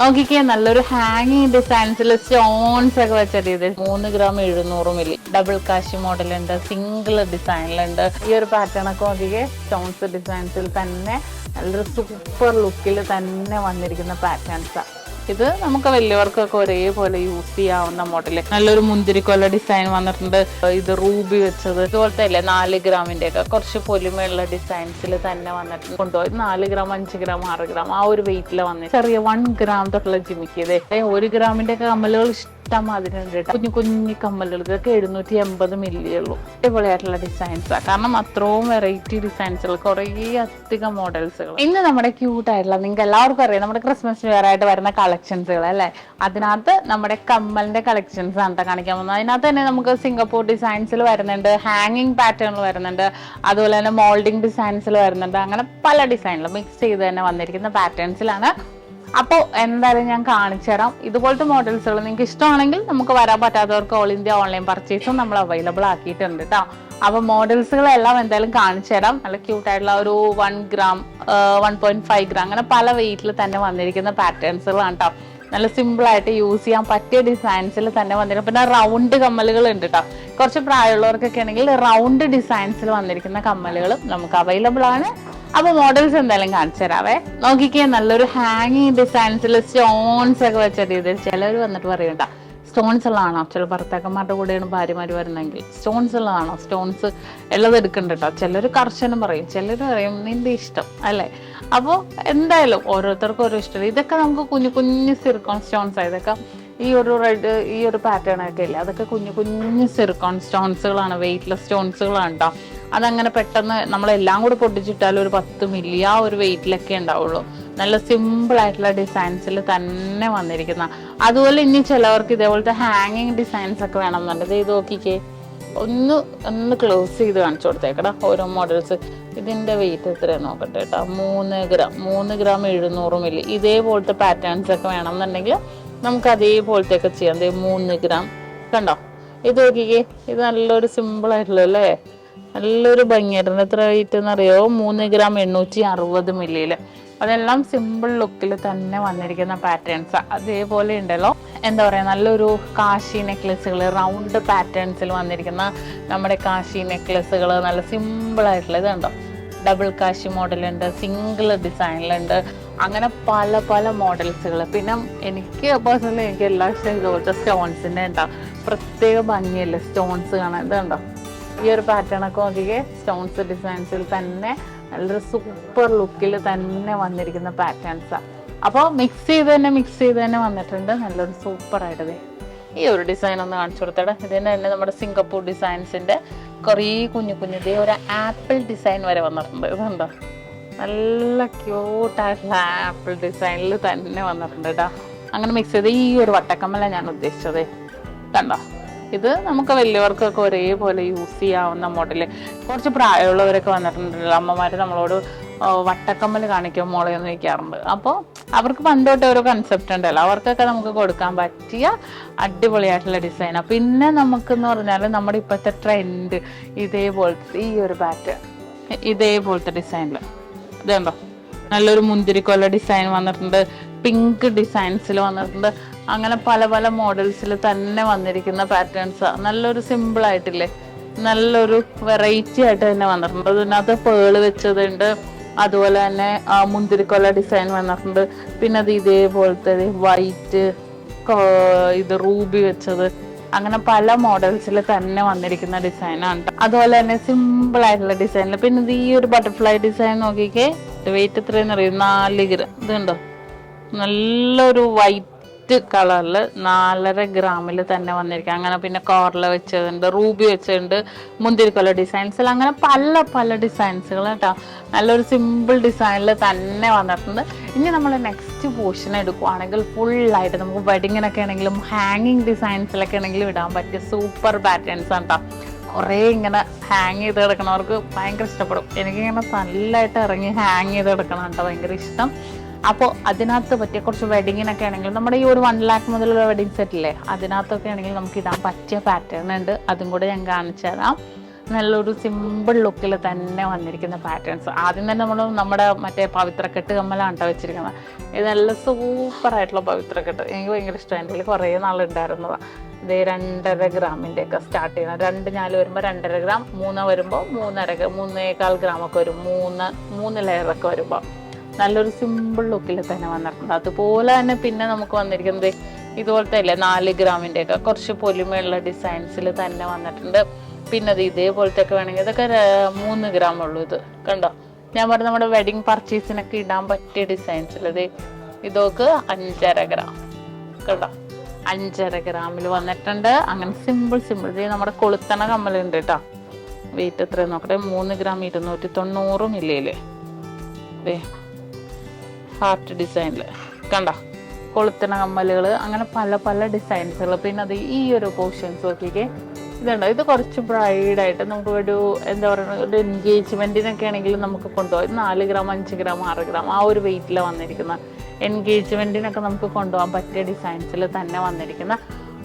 നോക്കിക്കേ നല്ലൊരു ഹാങ്ങിങ് ഡിസൈൻസിൽ സ്റ്റോൺസ് ഒക്കെ വെച്ചിട്ട് ഇത് മൂന്ന് ഗ്രാം എഴുന്നൂറ് മില്ലി ഡബിൾ കാശി മോഡലുണ്ട് സിംഗിൾ ഡിസൈനിലുണ്ട് ഈ ഒരു പാറ്റേൺ ഒക്കെ നോക്കിക്കേ സ്റ്റോൺസ് ഡിസൈൻസിൽ തന്നെ നല്ലൊരു സൂപ്പർ ലുക്കിൽ തന്നെ വന്നിരിക്കുന്ന പാറ്റേൺസാണ് ഇത് നമുക്ക് വലിയവർക്കൊക്കെ ഒരേപോലെ യൂസ് ചെയ്യാവുന്ന മോഡൽ നല്ലൊരു മുന്തിരിക്കൊല ഡിസൈൻ വന്നിട്ടുണ്ട്. ഇത് റൂബി വെച്ചത്. ഇതുപോലത്തെ അല്ലേ നാല് ഗ്രാമിന്റെ ഒക്കെ കുറച്ച് പൊലിമയുള്ള ഡിസൈൻസിൽ തന്നെ വന്നിട്ടുണ്ട്. കൊണ്ടുപോയി. നാല് ഗ്രാം അഞ്ച് ഗ്രാം ആറ് ഗ്രാം ആ ഒരു വെയിറ്റിൽ വന്നത് ചെറിയ വൺ ഗ്രാം തൊട്ടുള്ള ജിമിക്ക് ഇതേ ഒരു ഗ്രാമിന്റെ ഒക്കെ കമ്മലുകൾ ഇഷ്ടം മാതിരി ഉണ്ട് കേട്ടോ. കുഞ്ഞു കുഞ്ഞു കമ്മലുകൾക്ക് എഴുന്നൂറ്റി എൺപത് മില്ലി ഉള്ളൂ. അടിപൊളിയായിട്ടുള്ള ഡിസൈൻസാണ് കാരണം അത്രയും വെറൈറ്റി ഡിസൈൻസുകൾ കുറേ അധികം മോഡൽസുകൾ ഇന്ന് നമ്മുടെ ക്യൂട്ടായിട്ടുള്ള നിങ്ങൾക്ക് എല്ലാവർക്കും അറിയാം നമ്മുടെ ക്രിസ്മസ് വെയർ ആയിട്ട് വരുന്ന കളക്ഷൻസുകൾ അല്ലേ? അതിനകത്ത് നമ്മുടെ കമ്മലിന്റെ കളക്ഷൻസ് ആണ് കാണിക്കാൻ പോകുന്നത്. അതിനകത്ത് തന്നെ നമുക്ക് സിംഗപ്പൂർ ഡിസൈൻസിൽ വരുന്നുണ്ട് ഹാങ്ങിങ് പാറ്റേണിൽ വരുന്നുണ്ട് അതുപോലെ തന്നെ മോൾഡിംഗ് ഡിസൈൻസിൽ വരുന്നുണ്ട്. അങ്ങനെ പല ഡിസൈനിലും മിക്സ് ചെയ്ത് തന്നെ വന്നിരിക്കുന്ന പാറ്റേൺസിലാണ് അപ്പോൾ എന്തായാലും ഞാൻ കാണിച്ചു തരാം. ഇതുപോലത്തെ മോഡൽസുകൾ നിങ്ങൾക്ക് ഇഷ്ടമാണെങ്കിൽ നമുക്ക് വരാൻ പറ്റാത്തവർക്ക് ഓൾ ഇന്ത്യ ഓൺലൈൻ പർച്ചേസും നമ്മൾ അവൈലബിൾ ആക്കിയിട്ടുണ്ട് കേട്ടോ അപ്പോൾ മോഡൽസുകളെല്ലാം എന്തായാലും കാണിച്ചു തരാം. നല്ല ക്യൂട്ട് ആയിട്ടുള്ള ഒരു one gram one point five gram അങ്ങനെ പല വെയിറ്റിൽ തന്നെ വന്നിരിക്കുന്ന പാറ്റേൺസുകളാണ് കേട്ടോ നല്ല സിമ്പിൾ ആയിട്ട് യൂസ് ചെയ്യാൻ പറ്റിയ ഡിസൈൻസിൽ തന്നെ വന്നിരിക്കും പിന്നെ റൗണ്ട് കമ്മലുകൾ ഉണ്ട് കേട്ടോ കുറച്ച് പ്രായമുള്ളവർക്കൊക്കെ ആണെങ്കിൽ റൗണ്ട് ഡിസൈൻസിൽ വന്നിരിക്കുന്ന കമ്മലുകളും നമുക്ക് അവൈലബിൾ ആണ്. അപ്പൊ മോഡൽസ് എന്തായാലും കാണിച്ചു തരാവേ. നോക്കിക്കേ നല്ലൊരു ഹാങ്ങിങ് ഡിസൈൻസിൽ സ്റ്റോൺസ് ഒക്കെ വെച്ചിട്ട് ഇത് ചിലർ വന്നിട്ട് പറയണ്ട സ്റ്റോൺസ് ഉള്ളതാണോ? ചില ഭർത്താക്കന്മാരുടെ കൂടെയാണ് ഭാര്യമാർ വരുന്നെങ്കിൽ സ്റ്റോൺസ് ഉള്ളതാണോ? സ്റ്റോൺസ് ഉള്ളത് എടുക്കണ്ട ചിലർ കർശനം പറയും ചിലർ പറയും നിന്റെ ഇഷ്ടം അല്ലേ? അപ്പോൾ എന്തായാലും ഓരോരുത്തർക്കും ഓരോ ഇഷ്ടം. ഇതൊക്കെ നമുക്ക് കുഞ്ഞു കുഞ്ഞു സിർക്കോൺ സ്റ്റോൺസ് ഇതൊക്കെ ഈ ഒരു റെഡ് ഈ ഒരു പാറ്റേൺ ഒക്കെ ഇല്ലേ? അതൊക്കെ കുഞ്ഞു കുഞ്ഞു സിർക്കോൺ സ്റ്റോൺസുകളാണ് വെയിറ്റ്ലെസ് സ്റ്റോൺസുകളാണ് കേട്ടോ അതങ്ങനെ പെട്ടെന്ന് നമ്മളെല്ലാം കൂടെ പൊട്ടിച്ചിട്ടാൽ ഒരു പത്ത് മില്ലി ആ ഒരു വെയിറ്റിലൊക്കെ ഉണ്ടാവുള്ളൂ. നല്ല സിമ്പിൾ ആയിട്ടുള്ള ഡിസൈൻസിൽ തന്നെ വന്നിരിക്കുന്ന. അതുപോലെ ഇനി ചിലവർക്ക് ഇതേപോലത്തെ ഹാങ്ങിങ് ഡിസൈൻസ് ഒക്കെ വേണമെന്നുണ്ട്. ഇത് നോക്കിക്കേ. ഒന്ന് ഒന്ന് ക്ലോസ് ചെയ്ത് കാണിച്ചു കൊടുത്തേക്കടാ ഓരോ മോഡൽസ് ഇതിന്റെ വെയിറ്റ് എത്രയാണ് നോക്കട്ടെ കേട്ടോ. മൂന്ന് ഗ്രാം മൂന്ന് ഗ്രാം എഴുന്നൂറ് മില്ലി. ഇതേപോലത്തെ പാറ്റേൺസ് ഒക്കെ വേണമെന്നുണ്ടെങ്കിൽ നമുക്ക് അതേപോലത്തെ ഒക്കെ ചെയ്യാം മൂന്ന് ഗ്രാം കണ്ടോ? ഇത് നോക്കിക്കേ. ഇത് നല്ലൊരു സിമ്പിൾ ആയിട്ടുള്ള അല്ലേ? നല്ലൊരു ഭംഗിയായിരുന്നു. എത്ര വെയിറ്റ് എന്നറിയോ? മൂന്ന് ഗ്രാം എണ്ണൂറ്റി അറുപത് മില്ലിയിൽ അതെല്ലാം സിമ്പിൾ ലുക്കിൽ തന്നെ വന്നിരിക്കുന്ന പാറ്റേൺസ് അതേപോലെ ഉണ്ടല്ലോ. എന്താ പറയുക നല്ലൊരു കാശി നെക്ലസ്സുകൾ റൗണ്ട് പാറ്റേൺസിൽ വന്നിരിക്കുന്ന നമ്മുടെ കാശി നെക്ലസ്സുകൾ നല്ല സിമ്പിൾ ആയിട്ടുള്ള ഇതുണ്ടോ ഡബിൾ കാശി മോഡലുണ്ട് സിംഗിൾ ഡിസൈനിലുണ്ട് അങ്ങനെ പല പല മോഡൽസുകൾ പിന്നെ എനിക്ക് പേഴ്സണലി എനിക്ക് എല്ലാ ഇഷ്ടം ഇതുപോലത്തെ സ്റ്റോൺസിന്റെ ഉണ്ടാവും പ്രത്യേക ഭംഗിയല്ലേ? സ്റ്റോൺസ് കാണാൻ. ഇതുണ്ടോ ഈ ഒരു പാറ്റേൺ ഒക്കെ നോക്കിക്കേ സ്റ്റോൺസ് ഡിസൈൻസിൽ തന്നെ നല്ലൊരു സൂപ്പർ ലുക്കിൽ തന്നെ വന്നിരിക്കുന്ന പാറ്റേൺസാണ് അപ്പോൾ മിക്സ് ചെയ്ത് തന്നെ മിക്സ് ചെയ്ത് തന്നെ വന്നിട്ടുണ്ട്. നല്ലൊരു ദേ. ഈ ഒരു ഡിസൈൻ ഒന്ന് കാണിച്ചു കൊടുത്തട. ഇത് തന്നെ നമ്മുടെ സിംഗപ്പൂർ ഡിസൈൻസിന്റെ കുറേ കുഞ്ഞു കുഞ്ഞു ഇതേ ഒരു ആപ്പിൾ ഡിസൈൻ വരെ വന്നിട്ടുണ്ട്. ഇതുണ്ടോ നല്ല ക്യൂട്ടായിട്ടുള്ള ആപ്പിൾ ഡിസൈനിൽ തന്നെ വന്നിട്ടുണ്ട് കേട്ടോ അങ്ങനെ മിക്സ് ചെയ്ത് ഈ ഒരു വട്ടക്കമ്മല ഞാൻ ഉദ്ദേശിച്ചത്. കണ്ടോ? ഇത് നമുക്ക് വലിയവർക്കൊക്കെ ഒരേപോലെ യൂസ് ചെയ്യാവുന്ന മോഡൽ കുറച്ച് പ്രായമുള്ളവരൊക്കെ വന്നിട്ടുണ്ടല്ലോ അമ്മമാർ നമ്മളോട് വട്ടക്കമ്മൽ കാണിക്കും മോളെ എന്ന് ചോദിക്കാറുണ്ട്. അപ്പോൾ അവർക്ക് പണ്ടോട്ട് ഓരോ കൺസെപ്റ്റ് ഉണ്ടല്ലോ അവർക്കൊക്കെ നമുക്ക് കൊടുക്കാൻ പറ്റിയ അടിപൊളിയായിട്ടുള്ള ഡിസൈനാണ് പിന്നെ നമുക്കെന്ന് പറഞ്ഞാൽ നമ്മുടെ ഇപ്പോഴത്തെ ട്രെൻഡ് ഇതേപോലത്തെ ഈ ഒരു പാറ്റേൺ ഇതേപോലത്തെ ഡിസൈനിൽ ഇതുണ്ടോ? നല്ലൊരു മുന്തിരിക്കൊല്ല ഡിസൈൻ വന്നിട്ടുണ്ട്. പിങ്ക് ഡിസൈൻസിൽ വന്നിട്ടുണ്ട്. അങ്ങനെ പല പല മോഡൽസിൽ തന്നെ വന്നിരിക്കുന്ന പാറ്റേൺസ് നല്ലൊരു സിമ്പിൾ ആയിട്ടില്ലേ? നല്ലൊരു വെറൈറ്റി ആയിട്ട് തന്നെ വന്നിട്ടുണ്ട്. അതിനകത്ത് പേൾ വെച്ചതുണ്ട്. അതുപോലെ തന്നെ മുന്തിരിക്കൊല ഡിസൈൻ വന്നിട്ടുണ്ട്. പിന്നെ അത് ഇതേപോലത്തെ വൈറ്റ് ഇത് റൂബി വെച്ചത്. അങ്ങനെ പല മോഡൽസിൽ തന്നെ വന്നിരിക്കുന്ന ഡിസൈനാണ്. അതുപോലെ തന്നെ സിമ്പിൾ ആയിട്ടുള്ള ഡിസൈനിൽ പിന്നെ ഇത് ഈ ഒരു ബട്ടർഫ്ലൈ ഡിസൈൻ നോക്കിക്കേ. വെയിറ്റ് എത്രയെന്ന് അറിയും നാല് ഗ്രാം. ഇതുണ്ടോ? നല്ലൊരു വൈറ്റ് കളറിൽ നാലര ഗ്രാമിൽ തന്നെ വന്നിരിക്കുക അങ്ങനെ പിന്നെ കോർല വെച്ചതുണ്ട് റൂബി വെച്ചതുണ്ട് മുന്തിരിക്കൊല ഡിസൈൻസിൽ അങ്ങനെ പല പല ഡിസൈൻസുകൾ കേട്ടോ നല്ലൊരു സിമ്പിൾ ഡിസൈനിൽ തന്നെ വന്നിട്ടുണ്ട്. ഇനി നമ്മൾ നെക്സ്റ്റ് പോർഷൻ എടുക്കുവാണെങ്കിൽ ഫുള്ളായിട്ട് നമുക്ക് വെഡിങ്ങിനൊക്കെ ആണെങ്കിലും ഹാങ്ങിങ് ഡിസൈൻസിലൊക്കെ ആണെങ്കിലും ഇടാൻ പറ്റിയ സൂപ്പർ പാറ്റേൺസ് ആണ് കേട്ടോ കുറേ ഇങ്ങനെ ഹാങ് ചെയ്ത് കിടക്കണവർക്ക് ഭയങ്കര ഇഷ്ടപ്പെടും. എനിക്കിങ്ങനെ നല്ലതായിട്ട് ഇറങ്ങി ഹാങ് ചെയ്ത് കിടക്കണം കേട്ടോ ഭയങ്കര ഇഷ്ടം. അപ്പോൾ അതിനകത്ത് പറ്റിയ കുറച്ച് വെഡിങ്ങിനൊക്കെ ആണെങ്കിൽ നമ്മുടെ ഈ ഒരു വൺ ലാക്ക് മുതലുള്ള വെഡിങ് സെറ്റ് ഇല്ലേ അതിനകത്തൊക്കെ ആണെങ്കിൽ നമുക്ക് ഇടാൻ പറ്റിയ പാറ്റേൺ ഉണ്ട്. അതും കൂടെ ഞാൻ കാണിച്ചു തരാം. നല്ലൊരു സിമ്പിൾ ലുക്കിൽ തന്നെ വന്നിരിക്കുന്ന പാറ്റേൺസ് ആദ്യം തന്നെ നമ്മൾ നമ്മുടെ മറ്റേ പവിത്രക്കെട്ട് കമ്മലാണ് കേട്ടോ വെച്ചിരിക്കുന്നത്. ഇത് നല്ല സൂപ്പർ ആയിട്ടുള്ള പവിത്രക്കെട്ട്. എനിക്ക് ഭയങ്കര ഇഷ്ടമായി എന്റെ കുറേ നാളുണ്ടായിരുന്നതാണ് ഇത് രണ്ടര ഗ്രാമിന്റെ ഒക്കെ സ്റ്റാർട്ട് ചെയ്യണം. രണ്ട് ഞാൽ വരുമ്പോൾ രണ്ടര ഗ്രാം മൂന്ന് വരുമ്പോൾ മൂന്നര മൂന്നേകാൽ ഗ്രാം ഒക്കെ വരും. മൂന്ന് മൂന്ന് ലെയറൊക്കെ വരുമ്പോൾ നല്ലൊരു സിമ്പിൾ ലുക്കിൽ തന്നെ വന്നിട്ടുണ്ട്. അതുപോലെ തന്നെ പിന്നെ നമുക്ക് വന്നിരിക്കുന്നത് ഇതുപോലത്തെ അല്ലേ നാല് ഗ്രാമിന്റെ ഒക്കെ കുറച്ച് പൊലിമയുള്ള ഡിസൈൻസിൽ തന്നെ വന്നിട്ടുണ്ട്. പിന്നെ അത് ഇതേപോലത്തെ ഒക്കെ വേണമെങ്കിൽ ഇതൊക്കെ മൂന്ന് ഗ്രാം ഉള്ളൂ ഇത്. കണ്ടോ? ഞാൻ പറഞ്ഞ നമ്മുടെ വെഡിങ് പർച്ചേസിനൊക്കെ ഇടാൻ പറ്റിയ ഡിസൈൻസിൽ ഇത് ഇതൊക്കെ അഞ്ചര ഗ്രാം. കണ്ടോ? അഞ്ചര ഗ്രാമിൽ വന്നിട്ടുണ്ട്. അങ്ങനെ സിമ്പിൾ സിമ്പിൾ ഇത് നമ്മുടെ കൊളുത്തണ കമ്മലുണ്ട് കേട്ടോ. വെയിറ്റ് എത്രയാണ് നോക്കട്ടെ? മൂന്ന് ഗ്രാം ഇരുന്നൂറ്റി തൊണ്ണൂറ് മില്ലിയിൽ ദേ ഹാർട്ട് ഡിസൈനിൽ കണ്ട? കൊളുത്തണ കമ്മലുകൾ അങ്ങനെ പല പല ഡിസൈൻസുകൾ പിന്നെ അത് ഈ ഒരു പോർഷൻസ് നോക്കിക്കേ. ഇതുണ്ട്? ഇത് കുറച്ച് ബ്രൈഡായിട്ട് നമുക്ക് ഒരു എന്താ പറയുക ഒരു എൻഗേജ്മെന്റിനൊക്കെ ആണെങ്കിൽ നമുക്ക് കൊണ്ടുപോകാം നാല് ഗ്രാം അഞ്ച് ഗ്രാം ആറ് ഗ്രാം ആ ഒരു വെയിറ്റിൽ വന്നിരിക്കുന്ന. എൻഗേജ്മെന്റിനൊക്കെ നമുക്ക് കൊണ്ടുപോകാൻ പറ്റിയ ഡിസൈൻസിൽ തന്നെ വന്നിരിക്കുന്ന.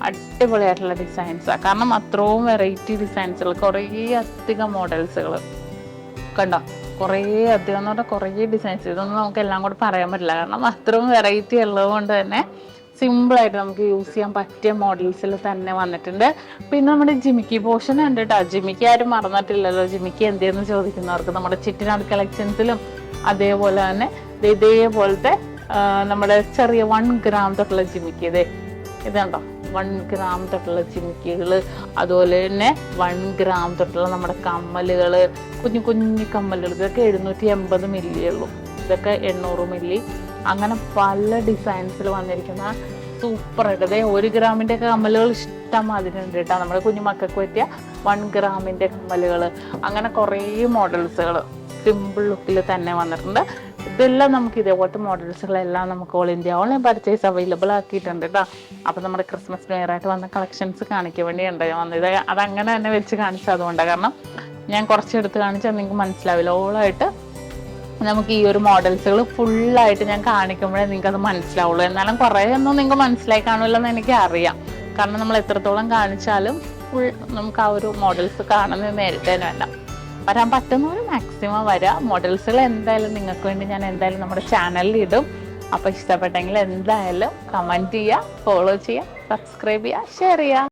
അടിപൊളിയായിട്ടുള്ള ഡിസൈൻസാണ് കാരണം അത്രയും വെറൈറ്റി ഡിസൈൻസുകൾ കുറേ അധികം മോഡൽസുകൾ കണ്ടോ? കുറേ അധികം എന്ന് പറഞ്ഞാൽ കുറേ ഡിസൈൻസ് ഇതൊന്നും നമുക്ക് എല്ലാം കൂടെ പറയാൻ പറ്റില്ല. കാരണം അത്രയും വെറൈറ്റി ഉള്ളത് കൊണ്ട് തന്നെ സിമ്പിളായിട്ട് നമുക്ക് യൂസ് ചെയ്യാൻ പറ്റിയ മോഡൽസിൽ തന്നെ വന്നിട്ടുണ്ട്. പിന്നെ നമ്മുടെ ജിമിക്കി പോർഷൻ ഉണ്ട് കേട്ടോ ജിമിക്കി ആരും മറന്നിട്ടില്ലല്ലോ. ജിമിക്കി എന്തെന്ന് ചോദിക്കുന്നവർക്ക് നമ്മുടെ ചിറ്റിനാട് കളക്ഷൻസിലും അതേപോലെ തന്നെ ഇതേപോലത്തെ നമ്മുടെ ചെറിയ വൺ ഗ്രാം തൊട്ടുള്ള ജിമിക്കി. ഇതേ ഇതുണ്ടോ വൺ ഗ്രാം തൊട്ടുള്ള ചിമിക്കികൾ അതുപോലെ തന്നെ വൺ ഗ്രാം തൊട്ടുള്ള നമ്മുടെ കമ്മലുകൾ കുഞ്ഞു കുഞ്ഞു കമ്മലുകൾ ഇതൊക്കെ എഴുന്നൂറ്റി എൺപത് മില്ലി ഉള്ളൂ. ഇതൊക്കെ എണ്ണൂറ് മില്ലി. അങ്ങനെ പല ഡിസൈൻസിൽ വന്നിരിക്കുന്ന സൂപ്പർ ആയിട്ട്. അതായത് ഒരു ഗ്രാമിന്റെ കമ്മലുകൾ ഇഷ്ടം അതിനുണ്ട് കേട്ടോ. നമ്മുടെ കുഞ്ഞു മക്കൾക്ക് പറ്റിയ വൺ ഗ്രാമിന്റെ കമ്മലുകൾ. അങ്ങനെ കുറേ മോഡൽസുകൾ സിമ്പിൾ ലുക്കിൽ തന്നെ വന്നിട്ടുണ്ട്. ഇതെല്ലാം നമുക്ക് ഇതേപോലത്തെ മോഡൽസുകളെല്ലാം നമുക്ക് all India online purchase available ആക്കിയിട്ടുണ്ട് കേട്ടോ അപ്പോൾ നമ്മുടെ ക്രിസ്മസ് ആയിട്ട് വന്ന കളക്ഷൻസ് കാണിക്കാൻ വേണ്ടിയുണ്ട്. ഞാൻ വന്നത് അതങ്ങനെ തന്നെ വെച്ച് കാണിച്ചത് അതുകൊണ്ടാണ് കാരണം ഞാൻ കുറച്ച് എടുത്ത് കാണിച്ചാൽ നിങ്ങൾക്ക് മനസ്സിലാവില്ല. ഓളായിട്ട് നമുക്ക് ഈ ഒരു മോഡൽസുകൾ ഫുള്ളായിട്ട് ഞാൻ കാണിക്കുമ്പോഴേ നിങ്ങൾക്ക് അത് മനസ്സിലാവുള്ളൂ. എന്നാലും കുറേ ഒന്നും നിങ്ങൾക്ക് മനസ്സിലായി കാണില്ലെന്ന് എനിക്ക് അറിയാം കാരണം നമ്മൾ എത്രത്തോളം കാണിച്ചാലും ഫുൾ നമുക്ക് ആ ഒരു മോഡൽസ് കാണുന്നത് നേരിട്ട് വേണ്ട. വരാൻ പറ്റുന്നവർ മാക്സിമം വരാം. മോഡൽസുകൾ എന്തായാലും നിങ്ങൾക്ക് വേണ്ടി ഞാൻ എന്തായാലും നമ്മുടെ ചാനലിൽ ഇടും. അപ്പോൾ ഇഷ്ടപ്പെട്ടെങ്കിൽ എന്തായാലും കമന്റ് ചെയ്യുക ഫോളോ ചെയ്യുക സബ്സ്ക്രൈബ് ചെയ്യുക ഷെയർ ചെയ്യുക.